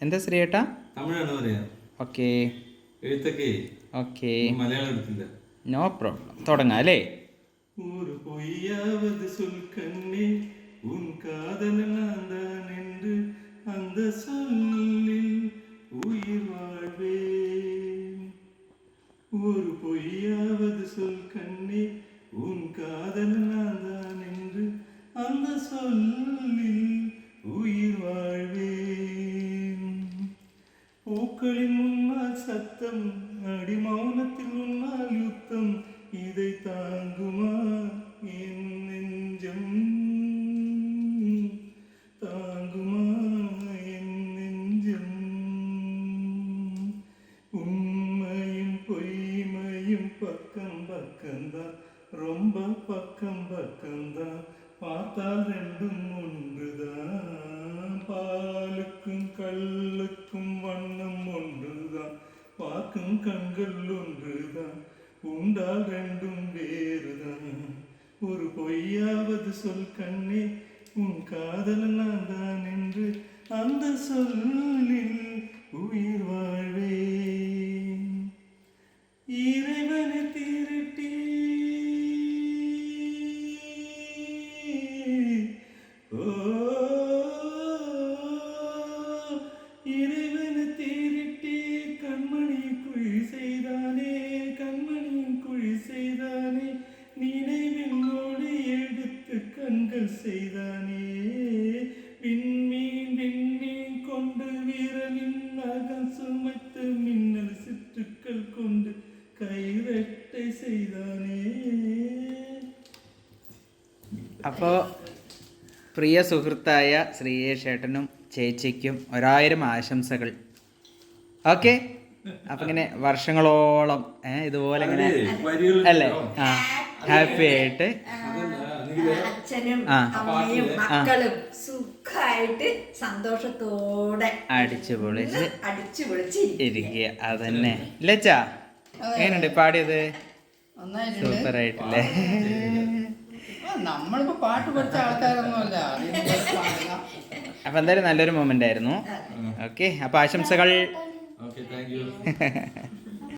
എന്താ ശ്രീയേട്ടാ തമിഴാണ് പറയാ okay എഴുത്തൊക്കെ okay Malayalam എടുത്തില്ല നോ പ്രോബ്ലം തുടങ്ങാം അല്ലേ ஒரு பொய்யாவது சொல் கண்ணே உன் காதல் நான் தான் என்று அந்த சொல்லில் உயிர் வாழ்வேன் ஒரு பொய்யாவது சொல் கண்ணே உன் காதல் நான் தான் என்று அந்த சொல்லில் பூக்களின் முன்னால் சத்தம் அடி மௌனத்தில் முன்னால் யுத்தம் இதை தாங்குமா என் நெஞ்சம்? தாங்குமா என் நெஞ்சம்? உண்மையும் பொய்மையும் பக்கம் பக்கம்தான் ரொம்ப பக்கம் பக்கம்தான். பார்த்தால் ரெண்டும் ஒன்றுதான். பாலுக்கும் கல்லுக்கும் பார்க்கும் கண்கள் ஒன்றுதான் உண்டால் ரெண்டும் வேறுதான். ஒரு பொய்யாவது சொல் கண்ணே உன் காதல் நான் தான் என்று அந்த சொல் செய்தானே விண்மீன் விண்மீன் கொண்டு விரலின் நகம் சுமைத்து மின்னல் சிற்றுக்கள் கொண்டு கைரெட்டை செய்தானே അപ്പോൾ പ്രിയ സുഹൃത്തായ ശ്രീയേഷേട്ടനും ചേച്ചിക്കും ഒരായിരം ആശംസകൾ ഓക്കെ അപ്പം ഇങ്ങനെ വർഷങ്ങളോളം ഏ, ഇതുപോലെ ഇങ്ങനെ അല്ലേ ആ ഹാപ്പി ആയിട്ട് അച്ഛനും അമ്മയും മക്കളും സുഖമായിട്ട് സന്തോഷത്തോടെ അടിച്ചു പൊളിച്ച് അടിച്ചു പൊളിച്ച് ഇരിക്കുക. അതന്നെ. ഇല്ലച്ചാ എങ്ങനെയുണ്ട്? പാടിയത്? സൂപ്പർ ആയിട്ടില്ലേ നമ്മളിപ്പോ പാട്ട് പഠിച്ച ആൾക്കാരൊന്നുമല്ല. അതിന് പാടുക. അപ്പൊ എന്തായാലും നല്ലൊരു മൊമെന്റ് ആയിരുന്നു. ഓക്കെ. അപ്പൊ ആശംസകൾ. Okay thank you